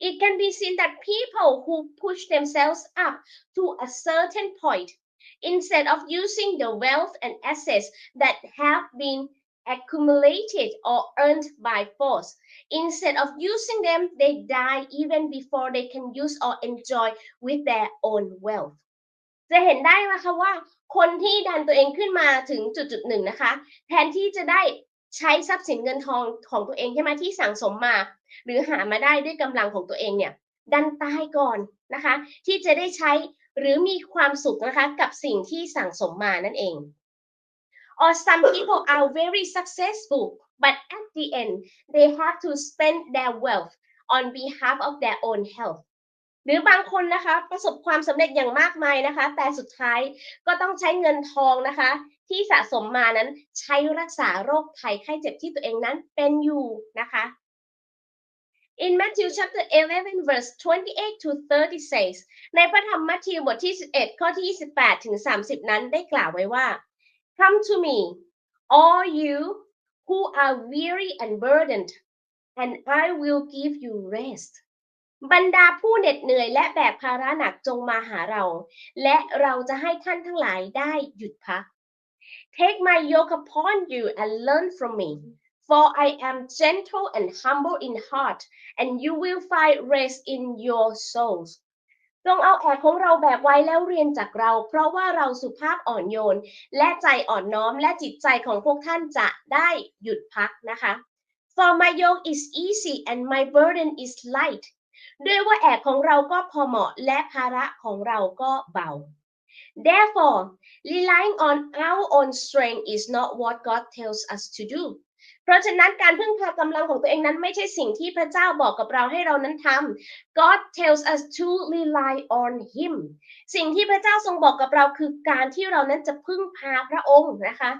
it can be seen that people who push themselves up to a certain point instead of using the wealth and assets that have been accumulated or earned by force. Instead of using them, they die even before they can use or enjoy with their own wealth. จะเห็นได้นะคะว่า คนที่ดันตัวเองขึ้นมาถึงจุดจุดๆหนึ่งนะคะ แทนที่จะได้ ใช้ทรัพย์สินเงินทองของตัวเองใช่ไหมที่สั่งสมมา หรือหามาได้ด้วยกำลังของตัวเองเนี่ยดันตายก่อนนะคะ ที่จะได้ใช้หรือมีความสุขนะคะกับสิ่งที่สั่งสมมานั่นเอง or some people are very successful but at the end they have to spend their wealth on behalf of their own health หรือบางคนนะคะประสบความสำเร็จอย่างมากมายนะคะ แต่สุดท้ายก็ต้องใช้เงินทองนะคะ ที่สะสมมานั้นใช้รักษาโรคภัยไข้เจ็บที่ตัวเองนั้นเป็นอยู่นะคะ In Matthew chapter 11 verse 28 to 30 says ในพระธรรมมัทธิวบทที่ 11 ข้อที่ 28 ถึง 30 นั้นได้กล่าวไว้ว่า Come to me all you who are weary and burdened and I will give you rest บรรดาผู้เหน็ดเหนื่อยและแบกภาระหนักจงมาหาเรา และเราจะให้ท่านทั้งหลายได้หยุดพัก Take my yoke upon you and learn from me for I am gentle and humble in heart and you will find rest in your souls จงเอาแอกของเราแบกไว้แล้วเรียนจากเรา เพราะว่าเราสุภาพอ่อนโยน และใจอ่อนน้อมและจิตใจของพวกท่านจะได้หยุดพักนะคะ For my yoke is easy and my burden is light ด้วยว่าแอกของเราก็พอเหมาะและภาระของเราก็เบา Therefore relying on our own strength is not what God tells us to do เพราะฉะนั้นการพึ่งพากำลังของตัวเองนั้นไม่ใช่สิ่งที่พระเจ้าบอกกับเราให้เรานั้นทำ God tells us to rely on Him สิ่งที่พระเจ้าทรงบอกกับเราคือการที่เรานั้นจะพึ่งพาพระองค์นะคะ